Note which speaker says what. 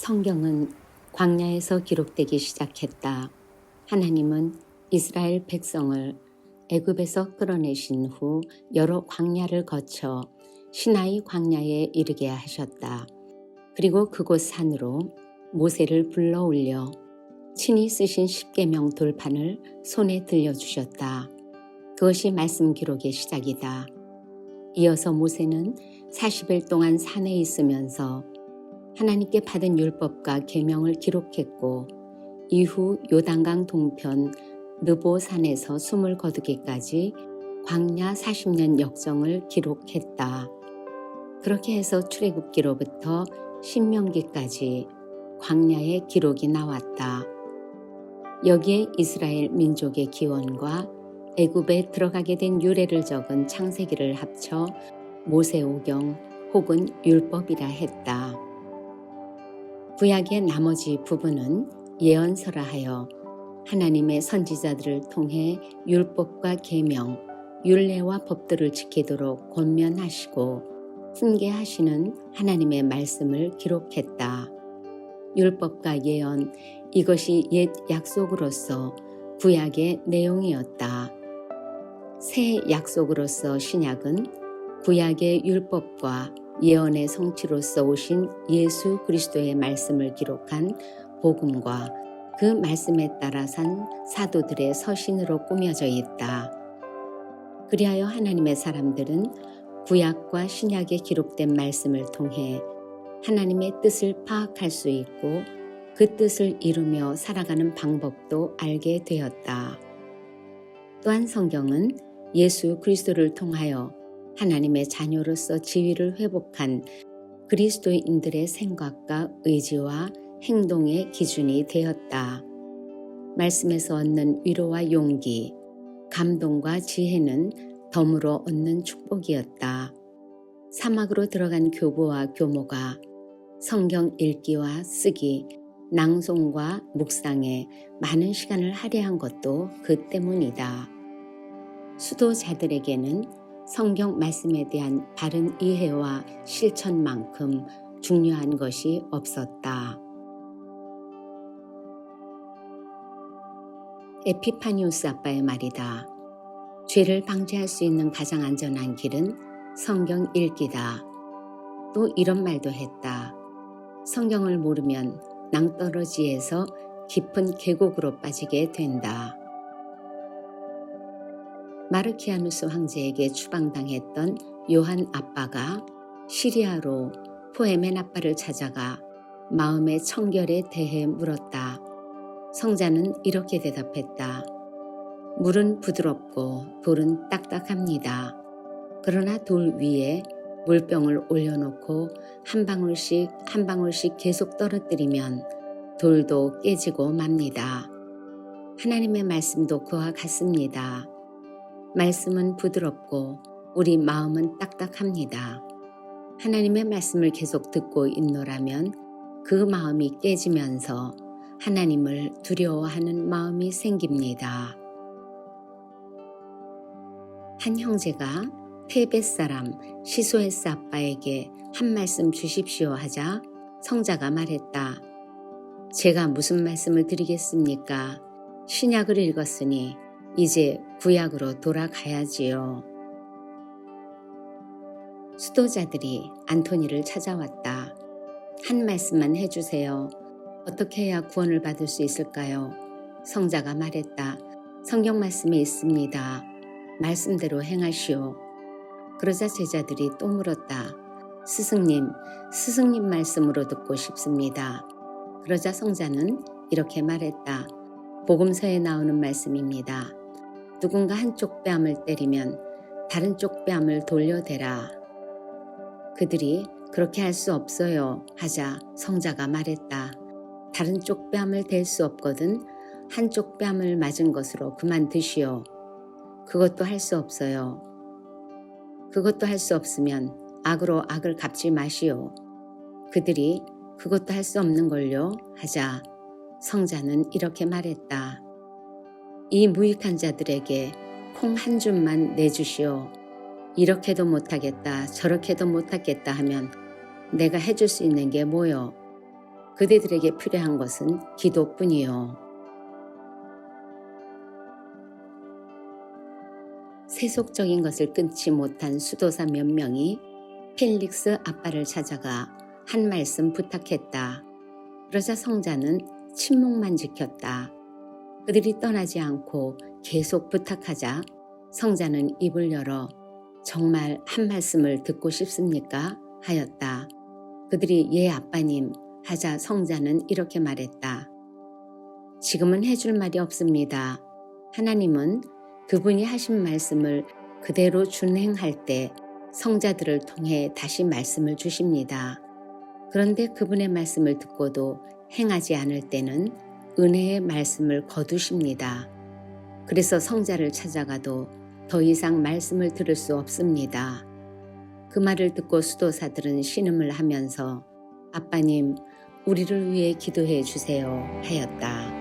Speaker 1: 성경은 광야에서 기록되기 시작했다. 하나님은 이스라엘 백성을 애굽에서 끌어내신 후 여러 광야를 거쳐 시나이 광야에 이르게 하셨다. 그리고 그곳 산으로 모세를 불러 올려 친히 쓰신 십계명 돌판을 손에 들려주셨다. 그것이 말씀 기록의 시작이다. 이어서 모세는 40일 동안 산에 있으면서 하나님께 받은 율법과 계명을 기록했고 이후 요단강 동편 느보산에서 숨을 거두기까지 광야 40년 역정을 기록했다. 그렇게 해서 출애굽기로부터 신명기까지 광야의 기록이 나왔다. 여기에 이스라엘 민족의 기원과 애굽에 들어가게 된 유래를 적은 창세기를 합쳐 모세오경 혹은 율법이라 했다. 구약의 나머지 부분은 예언서라 하여 하나님의 선지자들을 통해 율법과 계명, 율례와 법들을 지키도록 권면하시고 훈계하시는 하나님의 말씀을 기록했다. 율법과 예언 이것이 옛 약속으로서 구약의 내용이었다. 새 약속으로서 신약은 구약의 율법과 예언의 성취로서 오신 예수 그리스도의 말씀을 기록한 복음과 그 말씀에 따라 산 사도들의 서신으로 꾸며져 있다. 그리하여 하나님의 사람들은 구약과 신약에 기록된 말씀을 통해 하나님의 뜻을 파악할 수 있고 그 뜻을 이루며 살아가는 방법도 알게 되었다. 또한 성경은 예수 그리스도를 통하여 하나님의 자녀로서 지위를 회복한 그리스도인들의 생각과 의지와 행동의 기준이 되었다. 말씀에서 얻는 위로와 용기, 감동과 지혜는 덤으로 얻는 축복이었다. 사막으로 들어간 교부와 교모가 성경 읽기와 쓰기, 낭송과 묵상에 많은 시간을 할애한 것도 그 때문이다. 수도자들에게는 성경 말씀에 대한 바른 이해와 실천만큼 중요한 것이 없었다. 에피파니우스 아빠의 말이다. 죄를 방지할 수 있는 가장 안전한 길은 성경 읽기다. 또 이런 말도 했다. 성경을 모르면 낭떠러지에서 깊은 계곡으로 빠지게 된다. 마르키아누스 황제에게 추방당했던 요한 아빠가 시리아로 포에멘 아빠를 찾아가 마음의 청결에 대해 물었다. 성자는 이렇게 대답했다. 물은 부드럽고 돌은 딱딱합니다. 그러나 돌 위에 물병을 올려놓고 한 방울씩 한 방울씩 계속 떨어뜨리면 돌도 깨지고 맙니다. 하나님의 말씀도 그와 같습니다. 말씀은 부드럽고 우리 마음은 딱딱합니다. 하나님의 말씀을 계속 듣고 있노라면 그 마음이 깨지면서 하나님을 두려워하는 마음이 생깁니다. 한 형제가 테벳 사람 시소에스 아빠에게 한 말씀 주십시오 하자 성자가 말했다. 제가 무슨 말씀을 드리겠습니까? 신약을 읽었으니 이제 구약으로 돌아가야지요. 수도자들이 안토니를 찾아왔다. 한 말씀만 해주세요. 어떻게 해야 구원을 받을 수 있을까요? 성자가 말했다. 성경 말씀이 있습니다. 말씀대로 행하시오. 그러자 제자들이 또 물었다. 스승님, 스승님 말씀으로 듣고 싶습니다. 그러자 성자는 이렇게 말했다. 복음서에 나오는 말씀입니다. 누군가 한쪽 뺨을 때리면 다른 쪽 뺨을 돌려대라. 그들이 그렇게 할 수 없어요 하자 성자가 말했다. 다른 쪽 뺨을 댈 수 없거든 한쪽 뺨을 맞은 것으로 그만 드시오. 그것도 할 수 없어요. 그것도 할 수 없으면 악으로 악을 갚지 마시오. 그들이 그것도 할 수 없는 걸요 하자 성자는 이렇게 말했다. 이 무익한 자들에게 콩 한 줌만 내주시오. 이렇게도 못하겠다, 저렇게도 못하겠다 하면 내가 해줄 수 있는 게 뭐요? 그대들에게 필요한 것은 기도뿐이요. 세속적인 것을 끊지 못한 수도사 몇 명이 펠릭스 아빠를 찾아가 한 말씀 부탁했다. 그러자 성자는 침묵만 지켰다. 그들이 떠나지 않고 계속 부탁하자 성자는 입을 열어 정말 한 말씀을 듣고 싶습니까? 하였다. 그들이 예 아빠님 하자 성자는 이렇게 말했다. 지금은 해줄 말이 없습니다. 하나님은 그분이 하신 말씀을 그대로 준행할 때 성자들을 통해 다시 말씀을 주십니다. 그런데 그분의 말씀을 듣고도 행하지 않을 때는 은혜의 말씀을 거두십니다. 그래서 성자를 찾아가도 더 이상 말씀을 들을 수 없습니다. 그 말을 듣고 수도사들은 신음을 하면서 아빠님, 우리를 위해 기도해 주세요 하였다.